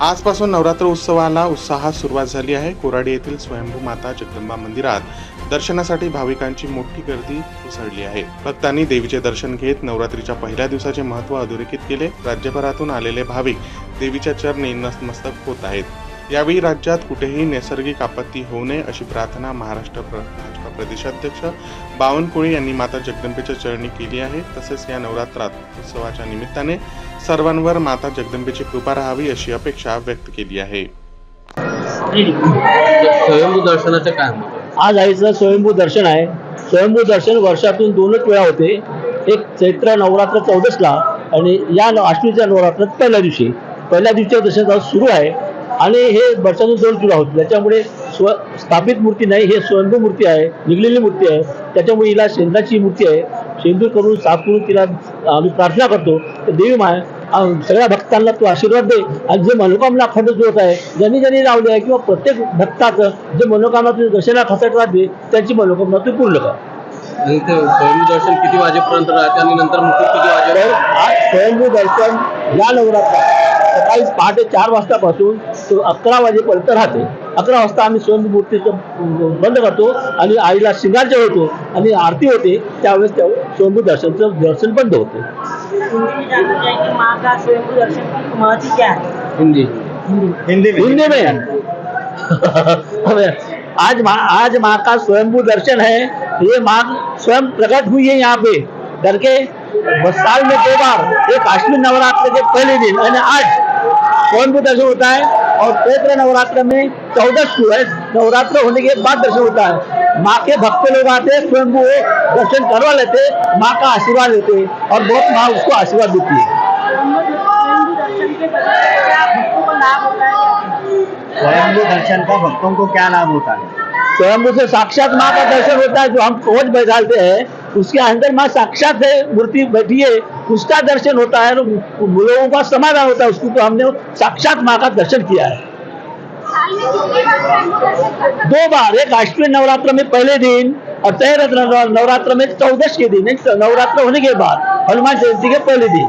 आजपासून नवरात्र उत्सवाला उत्साहात सुरुवात झाली आहे. कोराडी येथील स्वयंभू माता जगदंबा मंदिरात दर्शनासाठी भाविकांची मोठी गर्दी उसळली आहे. भक्तांनी देवीचे दर्शन घेत नवरात्रीच्या पहिल्या दिवसाचे महत्त्व अधोरेखित केले. राज्यभरातून आलेले भाविक देवीच्या चरणी नतमस्तक होत आहेत. यावेळी राज्यात कुठेही नैसर्गिक आपत्ती होऊ नये अशी प्रार्थना महाराष्ट्र भाजपा प्रदेशाध्यक्ष बावनकुळे यांनी माता जगदंबेच्या चरणी केली आहे. तसेच या नवरात्रात उत्सवाच्या निमित्ताने सर्वांवर माता जगदंबेची कृपा राहावी अशी अपेक्षा व्यक्त केली आहे. स्वयंभू दर्शनाचं काय? आज आईचं स्वयंभू दर्शन आहे. स्वयंभू दर्शन वर्षातून दोनच वेळा होते. एक चैत्र नवरात्र चौदसला आणि या अष्टमीच्या नवरात्रात पहिल्या दिवशी. पहिल्या दिवशीचं दर्शन आज सुरू आहे. आणि हे वर्षातून दोन वेळा होते त्याच्यामुळे स्व स्थापित मूर्ती नाही हे स्वयंभू मूर्ती आहे निघलेली मूर्ती आहे. त्याच्यामुळे हिला शेंदाची मूर्ती आहे. शेंदूर करून साफ करून तिला आम्ही प्रार्थना करतो. तर देवी माय सगळ्या भक्तांना तू आशीर्वाद दे. आणि जे मनोकामना अखंड जोत आहे ज्यांनी ज्यांनी लावले आहे किंवा प्रत्येक भक्ताचं जे मनोकामना तुझ्या दर्शना खसाट राहते त्यांची मनोकामना तू पूर्ण कर. दर्शन किती वाजेपर्यंत राहते आणि नंतर किती आज स्वयंभू दर्शन या नवरात्रात. सकाळी पहाटे चार वाजतापासून अकरा वाजेपर्यंत राहते. अकरा वाजता आम्ही स्वयंभू मूर्तीचं बंद करतो आणि आईला शिंगारचे होतो आणि आरती होते. त्यावेळेस त्या स्वयंभू दर्शनचं दर्शन बंद होते. हिंदी है हिंदी. हिंदी में हिंदी में आज माँ आज माँ का स्वयंभू दर्शन है. ये माँ स्वयं प्रकट हुई है यहाँ पे. करके साल में दो बार. एक अश्विन नवरात्र के पहले दिन. यानी आज स्वयंभू दर्शन होता है. और चैत्र नवरात्र में चौदह को है नवरात्र होने के बाद दर्शन होता है। माँ के भक्त लोग आते हैं स्वयंभू दर्शन करवा लेते माँ का आशीर्वाद लेते और बहुत माँ उसको आशीर्वाद देती है। स्वयं दर्शन के क्या भक्तों को लाभ होता क्या स्वयंभू दर्शन का भक्तों को क्या लाभ होता है? स्वयं से साक्षात माँ का दर्शन होता है जो हम कोच बैठाते हैं उसके अंदर माँ साक्षात है मूर्ति बैठी है उसका दर्शन होता है लोगों का समाधान होता है उसको तो हमने साक्षात माँ का दर्शन किया है। दो बार एक अष्टमी नवरात्र में पहले दिन और तेरह नवरात्र में चौदश के दिन एक नवरात्र होने के बाद हनुमान जयंती के पहले दिन।